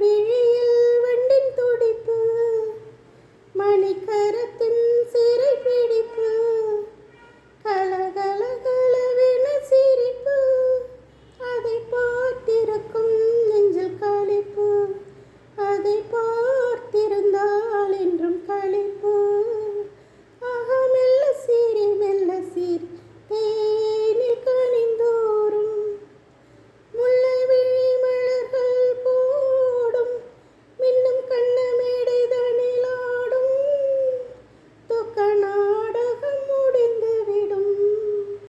விழியில் வண்டின் துடிப்பு மணிக்கரத்தின் சிறை பிடி